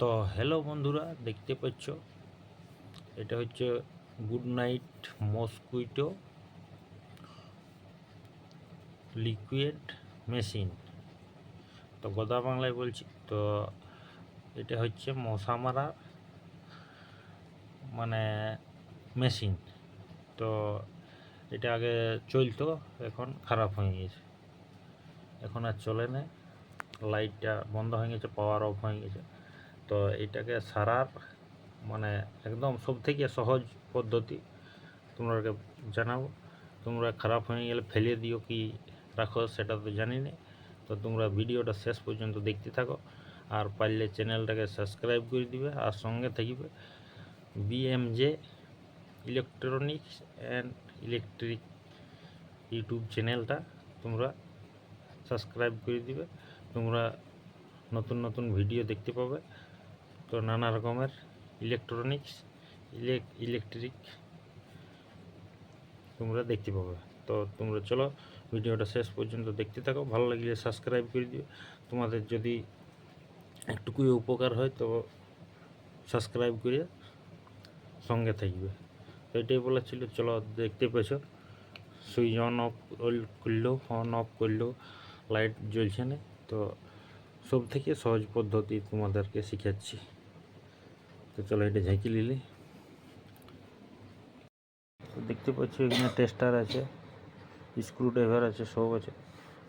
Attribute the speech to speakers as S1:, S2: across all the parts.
S1: তো হ্যালো বন্ধুরা, দেখতে পাচ্ছ? এটা হচ্ছে Good Knight mosquito liquid machine তো গোদা বাংলায় বলছি, তো এটা হচ্ছে মশা মারা মানে মেশিন তো এটা আগে চলতো, এখন খারাপ হয়ে গেছে। এখন আর চলে না লাইটটা বন্ধ হয়ে গেছে পাওয়ার অফ হয়ে গেছে। তো এটাকে সারার মানে একদম সব থেকে সহজ পদ্ধতি। তোমরাকে জানাব। তোমরা খারাপ হয়ে গেলে ফেলে দিও কি রাখো সেটা তো জানি না। তো তোমরা ভিডিওটা শেষ পর্যন্ত দেখতে থাকো। আর পারলে চ্যানেলটাকে সাবস্ক্রাইব করে দিবে। আর সঙ্গে থাকবে BMJ electronics and electric YouTube চ্যানেলটা। তোমরা সাবস্ক্রাইব করে দিবে। তোমরা নতুন নতুন ভিডিও দেখতে পাবে। তো নানা রকমের ইলেকট্রনিক্স ইলেকট্রিক তোমরা দেখতে পাবে। তো তোমরা চলো ভিডিওটা শেষ পর্যন্ত দেখতে থাকো। ভালো লাগলে সাবস্ক্রাইব করে দিও। তোমাদের যদি একটুকুই উপকার হয় তো সাবস্ক্রাইব করে সঙ্গে থাকবে। তো এটাই বলা ছিল। চলো দেখতে পেছো সুইচ অন অফ করলেও অন অফ করলেও লাইট জ্বলছে না। তো সব থেকে সহজ পদ্ধতি তোমাদেরকে শিখাচ্ছি। তো চলো এটা ঝাঁকি নিলে। দেখতে পাচ্ছ এখানে টেস্টার আছে স্ক্রু ড্রাইভার আছে, সব আছে।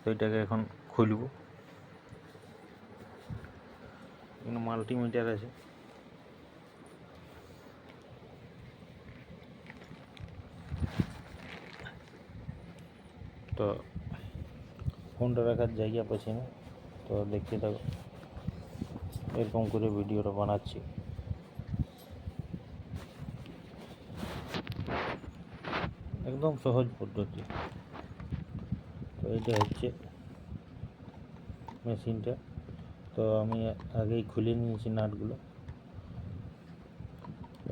S1: তো এটাকে এখন খুলব। এখানে মাল্টিমিটার আছে। তো ফোনটা রাখার জায়গা পাচ্ছি না। তো দেখতে থাকো। এরকম করে ভিডিওটা বানাচ্ছি। একদম সহজ পদ্ধতি। তো এটা হচ্ছে মেশিনটা। তো আমি আগেই খুলে নিয়েছি নাটগুলো।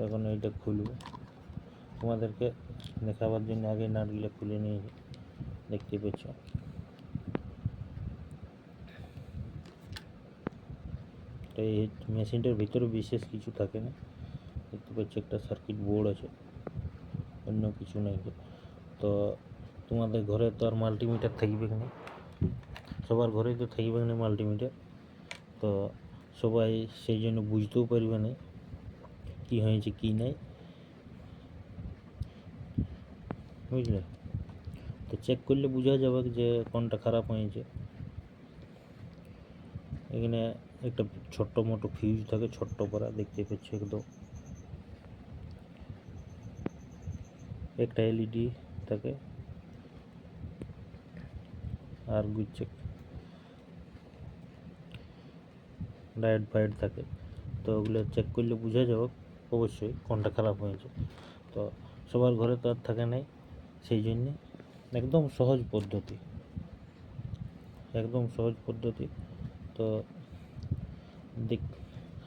S1: এখন এইটা খুলব। তোমাদেরকে দেখাবার জন্য আগে নাটগুলো খুলে নিয়েছি। দেখতে পাচ্ছ তো এই মেশিনটার ভিতরে বিশেষ কিছু থাকে না। দেখতে পাচ্ছি একটা সার্কিট বোর্ড আছে। অন্য কিছু নেই। তো তোমাদের ঘরে তো আর মাল্টিমিটার থাকবে না সবার ঘরেই তো থাকবে না মাল্টিমিটার তো সবাই সেই জন্য বুঝতেও পারবে না কী হয়েছে, কী নাই। বুঝলে? তো চেক করলে বোঝা যাবে যে কোনটা খারাপ হয়েছে। এখানে একটা ছোট্ট মোটো ফিউজ থাকে, ছোট্ট করা দেখতে পাচ্ছ একদম। একটা এলইডি থাকে। আর গুচ্ছে ডায়েট ফায়েট থাকে। তো ওগুলো চেক করলে বোঝা যাবে, অবশ্যই কোনটা খারাপ হয়েছে। তো সবার ঘরে তো আর থাকে নাই, সেই জন্যে একদম সহজ পদ্ধতি। একদম সহজ পদ্ধতি। তো দেখ,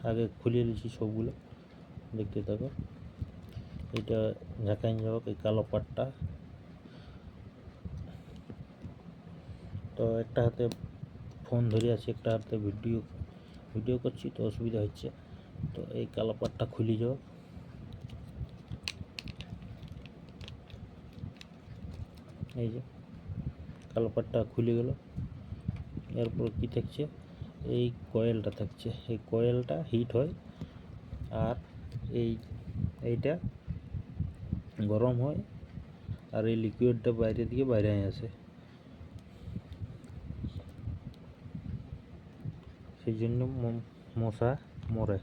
S1: আগে খুলে নিয়েছি সবগুলো, দেখতে থাকো। এটা ঝাঁকাই যাব, এই কালো পাটটা। তো একটা হাতে ফোন ধরে আছি, একটা হাতে ভিডিও ভিডিও করছি তো অসুবিধা হচ্ছে। তো এই কালো পাটটা খুলে যাও। এই যে কালো পাটটা খুলে গেল। এরপর কি থাকছে? এই কয়েলটা থাকছে। এই কয়েলটা হিট হয় আর এই, এইটা গরম হয় আর এই লিকুইডটা বাইরে দিকে বাইরে আসে। সেই জন্য মশা মরে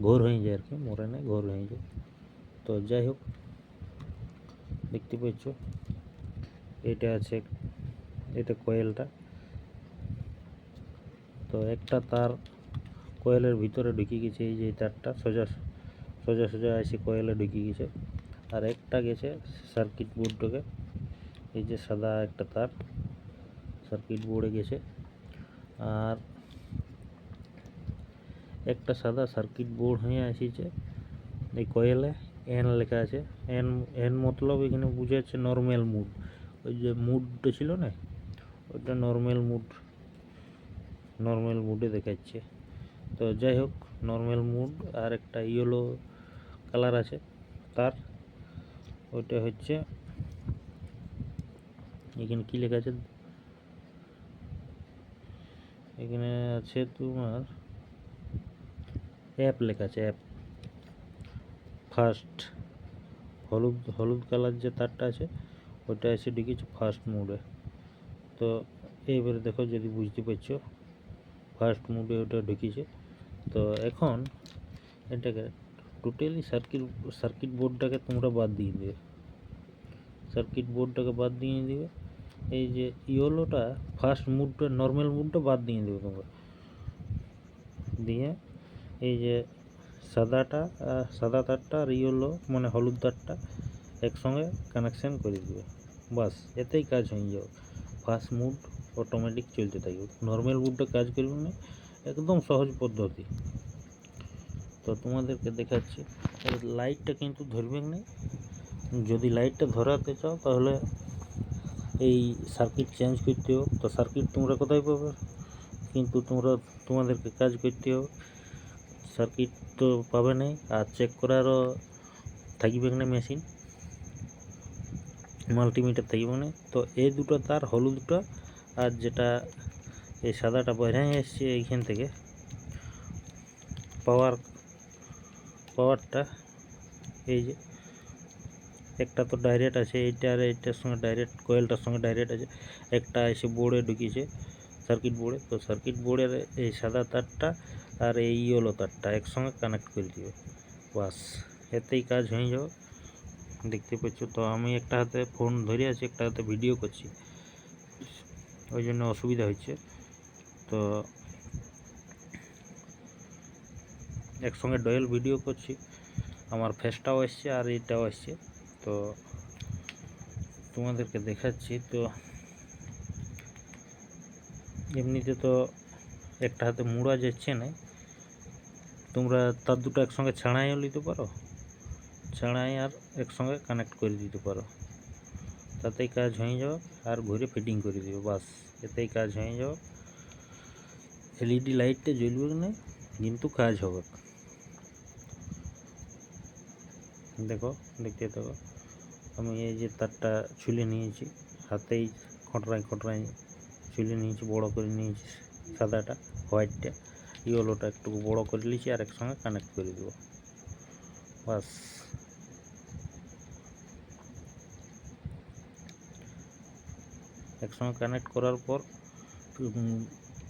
S1: ঘোর হয়ে যায় আর কি মরে না ঘোর হয়ে যায় তো যাই হোক দেখতে পাচ্ছ এটা আছে এটা কয়েলটা তো একটা তার কয়েলের ভিতরে ঢুকে গেছে এই যে তারটা সোজা সোজা সোজা এসে কয়েলে ঢুকে গেছে আর একটা গেছে সার্কিট বোর্ডটাকে এই যে সাদা একটা তার সার্কিট বোর্ডে গেছে আর একটা সাদা সার্কিট বোর্ড হয়ে আসিছে। এই কয়েলে এন লেখা আছে। এন এন মতলব এখানে বুঝাচ্ছে নর্মাল মুড ওই যে মুডটা ছিল না? ওইটা নর্মাল মুড নর্মাল মুডে দেখাচ্ছে। তো যাই হোক নর্মাল মুড আর একটা ইয়েলো কালার আছে তার। ওইটা হচ্ছে, এখানে কি লেখা আছে? এখানে আছে তোমার অ্যাপ লেখা আছে অ্যাপ ফার্স্ট হলুদ হলুদ কালার যে তারটা আছে ওটা এসে ঢুকেছে ফার্স্ট মুডে তো এইবারে দেখো যদি বুঝতে পারছ ফার্স্ট মুডে ওটা ঢুকিয়েছে তো এখন এটাকে টোটালি সার্কিট সার্কিট বোর্ডটাকে তোমরা বাদ দিয়ে দেবে। সার্কিট বোর্ডটাকে বাদ দিয়ে দিবে। এই যে ইয়েলোটা ফার্স্ট মুডটা নর্মাল মুডটা বাদ দিয়ে দেবে তোমরা দিয়ে এই যে সাদাটা সাদা তারটা আর ইয়েলো মানে হলুদ তারটা একসঙ্গে কানেকশান করে দিবে। বাস, এতেই কাজ হয়ে যাবে। ফার্স্ট মুড অটোমেটিক চলতে থাকবে নর্মাল মুডটা কাজ করবে না একদম সহজ পদ্ধতি। তো তোমাদেরকে দেখাচ্ছি। লাইটটা কিন্তু ধরবে না। যদি লাইটটা ধরাতে চাও তাহলে এই সার্কিট চেঞ্জ করতে হোক, তো সার্কিট তোমরা কোথায় পাবে? কিন্তু তোমরা, তোমাদেরকে কাজ করতে হবে। সার্কিট তো পাবে না, আর চেক করারও থাকবে না মেশিন মাল্টিমিটার থাকবে না। তো এই দুটো তার হলুদটা আর যেটা এই সাদাটা বাইরে এসছে এইখান থেকে। পাওয়ার পাওয়ারটা এই যে। একটা তো ডাইরেক্ট আছে, এইটা আর এইটার সঙ্গে ডাইরেক্ট কয়েলটার সঙ্গে ডাইরেক্ট আছে। একটা এসে বোর্ডে ঢুকিয়েছে সার্কিট বোর্ডে তো সার্কিট বোর্ডের এই সাদা তারটা আর এই ইয়েলো তারটা একসঙ্গে কানেক্ট করে দিবে। বাস, এতেই কাজ হয়ে যাবে। দেখতে পাচ্ছ তো, আমি একটা হাতে ফোন ধরে আছি, একটা হাতে ভিডিও করছি। ওই জন্য অসুবিধা হচ্ছে। তো একসঙ্গে ডয়েল ভিডিও করছি। আমার ফেসটাও এসছে আর এইটাও এসছে। তো তোমাদেরকে দেখাচ্ছি, তো এমনিতে তো একটা হাতে মুড়া যাচ্ছে না তোমরা তার দুটো একসঙ্গে ছাড়াইও নিতে পারো ছাড়াই আর একসঙ্গে কানেক্ট করে দিতে পারো। তাতেই কাজ হয়ে যাবে আর ঘুরে ফিটিং করে দিবে, বাস। এতেই কাজ হয়ে যাবে। এলইডি লাইটটা জ্বলবে না, কিন্তু কাজ হবে। দেখো, দেখতে থাকো। আমি এই যে তারটা ছুলে নিয়েছি, হাতেই খটরাই খটরাই ছুলে নিয়েছি, বড় করে নিয়েছি সাদাটা, হোয়াইটটা, ইয়েলোটা একটু বড় করে নিয়েছি আর একসঙ্গে কানেক্ট করে দেবো। বাস। একসঙ্গে কানেক্ট করার পর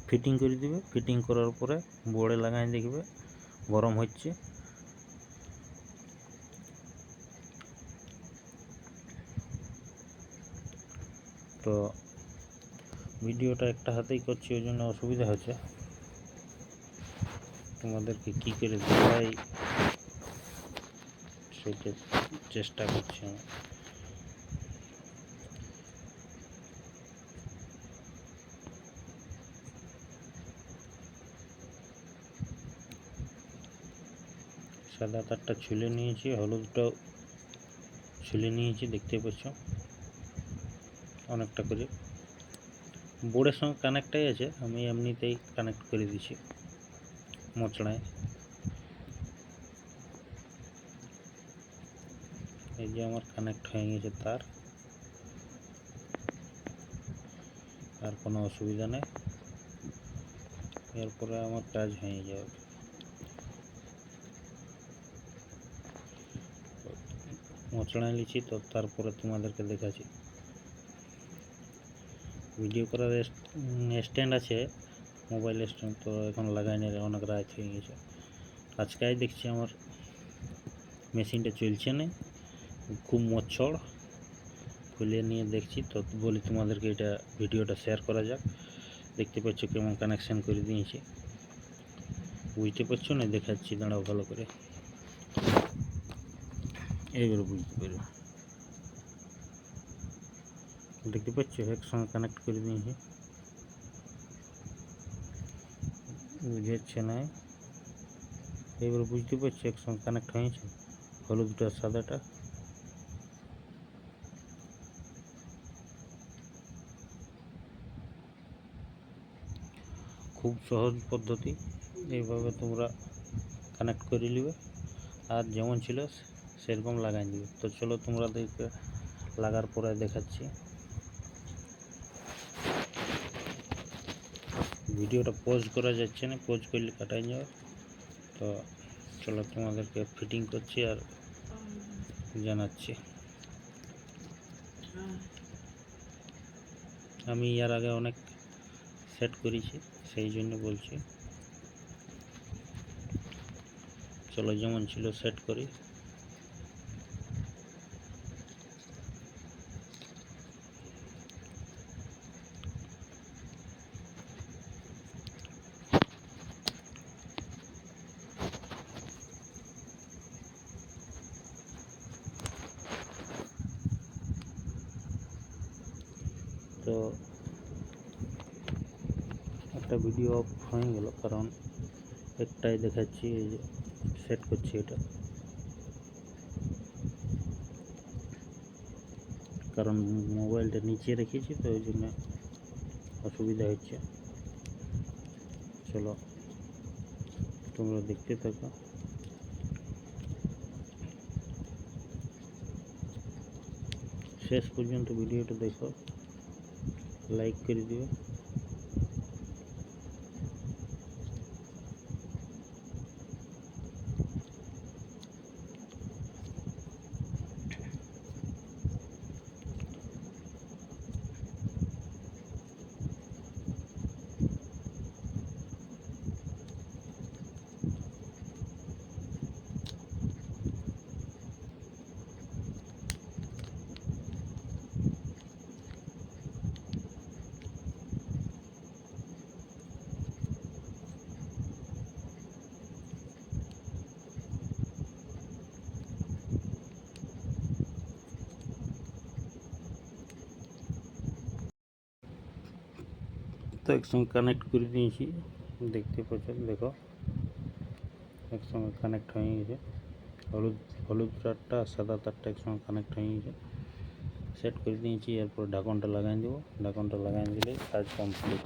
S1: ফিটিং করে দিবে। ফিটিং করার পরে বোর্ডে লাগাই দেখবে, গরম হচ্ছে। তো ভিডিওটা একটা হাতেই করছি, ওই জন্য অসুবিধা হচ্ছে। তোমাদেরকে কি করে দেখাই, সেটা চেষ্টা করছি আমি। সাদা তারটা ছুলে নিয়েছি, হলুদটাও ছুলে নিয়েছি, দেখতে পাচ্ছ? অনেকটা করে। বোর্ডের সঙ্গে কানেক্টটাই আছে, আমি এমনিতেই কানেক্ট করে দিছি মোচড়ায় এই যে আমার কানেক্ট হয়ে গেছে তার। আর কোনো অসুবিধা নেই। এরপরে আমার কাজ হয়ে যাবে। মোচড়ায় নিচ্ছি তো তারপরে তোমাদেরকে দেখাচ্ছি। ভিডিও করার স্ট্যান্ড আছে মোবাইল স্ট্যান্ড তো এখন লাগাই নিয়ে অনেক রাত হয়ে গেছে। আজকেই দেখছি আমার মেশিনটা চলছে না, খুব মচ্ছড় খুলে নিয়ে দেখছি, তো বলি তোমাদেরকে এটা ভিডিওটা শেয়ার করা যাক। দেখতে পাচ্ছ কেমন কানেকশান করে দিয়েছি। বুঝতে পারছ না? দেখাচ্ছি, দাঁড়াও ভালো করে। এইবারে বুঝতে পারবে দেখতে পাচ্ছ একসঙ্গে কানেক্ট করে দিয়েছি বুঝাচ্ছে না? এবার বুঝতে পারছি একসঙ্গে কানেক্ট হয়েছে, হলুদটা, সাদাটা। খুব সহজ পদ্ধতি এইভাবে তোমরা কানেক্ট করে নিবে। আর যেমন ছিল, সেরকম লাগাই দিবে তো চলো, তোমরা লাগার পরে দেখাচ্ছি। ভিডিওটা পোজ করা যাচ্ছে না পোজ করলে কাটাই যাবে। তো চলো তোমাদেরকে ফিটিং করছি আর জানাচ্ছি। আমি এর আগে অনেক সেট করেছি, সেই জন্য বলছি। চলো যেমন ছিল সেট করি তো একটা ভিডিও অফ হয়ে গেল, কারণ একটাই দেখাচ্ছি, এই যে সেট করছি এটা। কারণ মোবাইলটা নিচে রেখেছি তো, ওই জন্য অসুবিধা হচ্ছে। চলো, তোমরা দেখতে থাকো। শেষ পর্যন্ত ভিডিওটা দেখো। লাইক করে দিও। তো একসঙ্গে কানেক্ট করে দিয়েছি দেখতে পাচ্ছ দেখো একসঙ্গে কানেক্ট হয়ে গেছে হলুদ হলুদ তারটা আর সাদা তারটা একসঙ্গে কানেক্ট হয়ে গেছে সেট করে দিয়েছি এরপর ঢাকনটা লাগাই দেবো ঢাকনটা লাগাই দিলে কাজ কমপ্লিট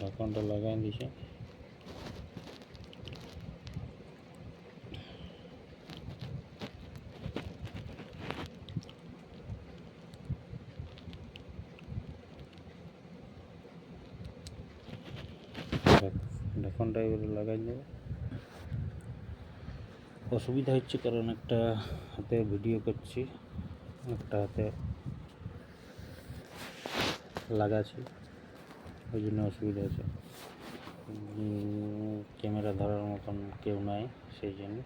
S1: ঢাকনটা লাগাই দিয়েছে ঢাকনটা এবারে লাগাই দেবো অসুবিধা হচ্ছে কারণ একটা হাতে ভিডিও করছি, একটা হাতে লাগাচ্ছি ওই জন্য অসুবিধা আছে ক্যামেরা ধরার মতন কেউ নাই, সেই জন্য।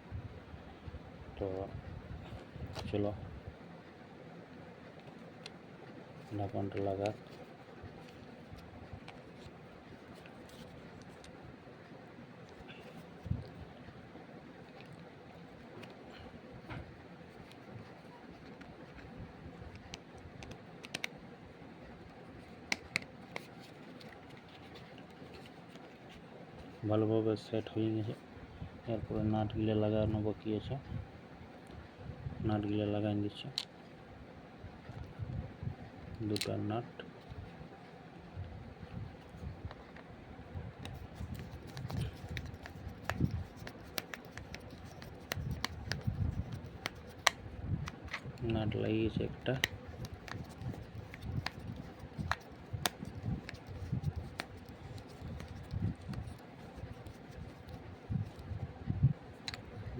S1: তো চলো। ঢাকনটা লাগা। ভালোভাবে সেট হয়ে গেছে এরপরে নাটগুলো লাগানো বাকি আছে নাটগুলো লাগাই দিচ্ছে দুটো নাট নাট লাগিয়েছে একটা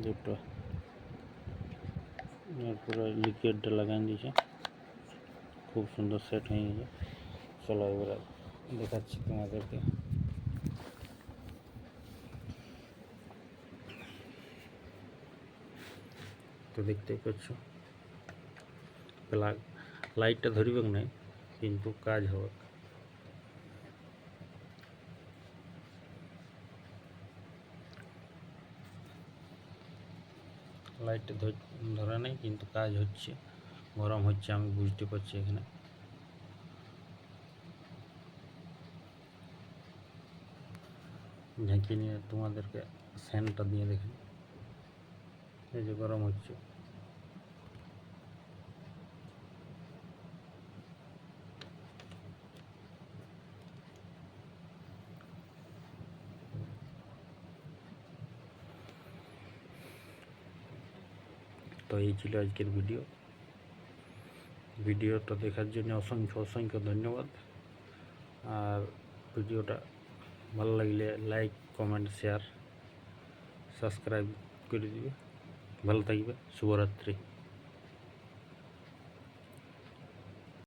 S1: দুটো। এরপরে লিকুইডটা লাগাই দিয়েছে। খুব সুন্দর সেট হয়ে গেছে। চলো এবারে দেখাচ্ছি তোমাদেরকে। তো দেখতেই পাচ্ছ। প্লাগ লাইটটা ধরিবে নাই, কিন্তু কাজ হবে লাইটটা ধরে নেই, কিন্তু কাজ হচ্ছে, গরম হচ্ছে, আমি বুঝতে পারছি এখানে। ঝাঁকিয়ে নিয়ে তোমাদেরকে ফ্যানটা দিয়ে দেখেন। এই যে গরম হচ্ছে।
S2: এই ছিল আজকের ভিডিও। ভিডিওটা দেখার জন্য অসংখ্য অসংখ্য ধন্যবাদ। আর ভিডিওটা ভালো লাগলে লাইক কমেন্ট শেয়ার সাবস্ক্রাইব করে দিবে। ভালো থাকবে। শুভরাত্রি।